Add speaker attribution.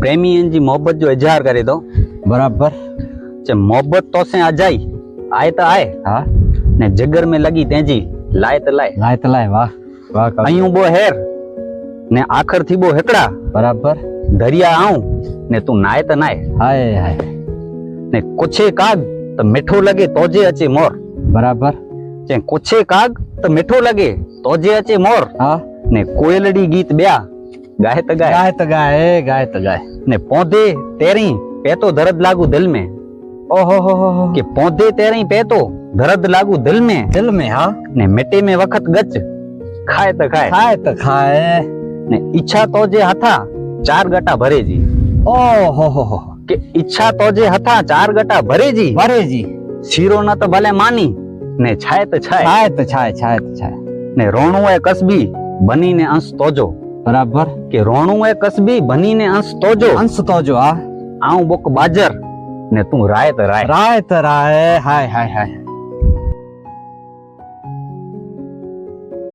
Speaker 1: પ્રેમીન જી મોહબ્બત જો ઇજહાર करे તો
Speaker 2: બરાબર.
Speaker 1: જે મોહબ્બત તો સે આ જાય આય તો આય.
Speaker 2: હા.
Speaker 1: ને જગર મે લગી તેજી લાય તો લાય.
Speaker 2: લાય તો લાય વાહ વાહ
Speaker 1: અયું બો હેર ને આખરથી બો હેકડા.
Speaker 2: બરાબર.
Speaker 1: દરિયા આઉં ને તું નાય તો નાય.
Speaker 2: હાય હાય.
Speaker 1: ને કુછે કાગ તો મીઠો લગે તો જે અચે મોર.
Speaker 2: બરાબર.
Speaker 1: જે કુછે કાગ તો મીઠો લગે તો જે અચે મોર.
Speaker 2: હા.
Speaker 1: ને કોયલડી ગીત બ્યા ગાય તો ગાય.
Speaker 2: ગાય તો ગાય એ ગાય તો ગાય.
Speaker 1: ને પોંધે તેરી પેતો ધરદ લાગુ દિલ મે
Speaker 2: ઓહો હો હો
Speaker 1: કે પોંધે તેરી પેતો ધરદ લાગુ દિલ મે
Speaker 2: દિલ મે હા.
Speaker 1: ને મિટી મે વખત ગચ. ખાય તો ખાય.
Speaker 2: ખાય તો ખાય
Speaker 1: ને ઈચ્છા તો જે હતા ચાર ગટા ભરેજી.
Speaker 2: ઓહો હો હો.
Speaker 1: કે ઈચ્છા તો જે હતા ચાર ગટા ભરેજી.
Speaker 2: ભરેજી.
Speaker 1: શીરો ન તો ભલે માની. ને છાય તો છાય.
Speaker 2: છાય તો છાય છાય તો છાય.
Speaker 1: ને રોણું એ કસબી બનીને અંશ તોજો.
Speaker 2: બરાબર?
Speaker 1: કે રોણું એ કસબી બનીને અંશ તોજો.
Speaker 2: અંશ તો જો હા.
Speaker 1: આવું બોક બાજર ને તું રાય તો રાય.
Speaker 2: રાય તો રાય હાય હાય હાય.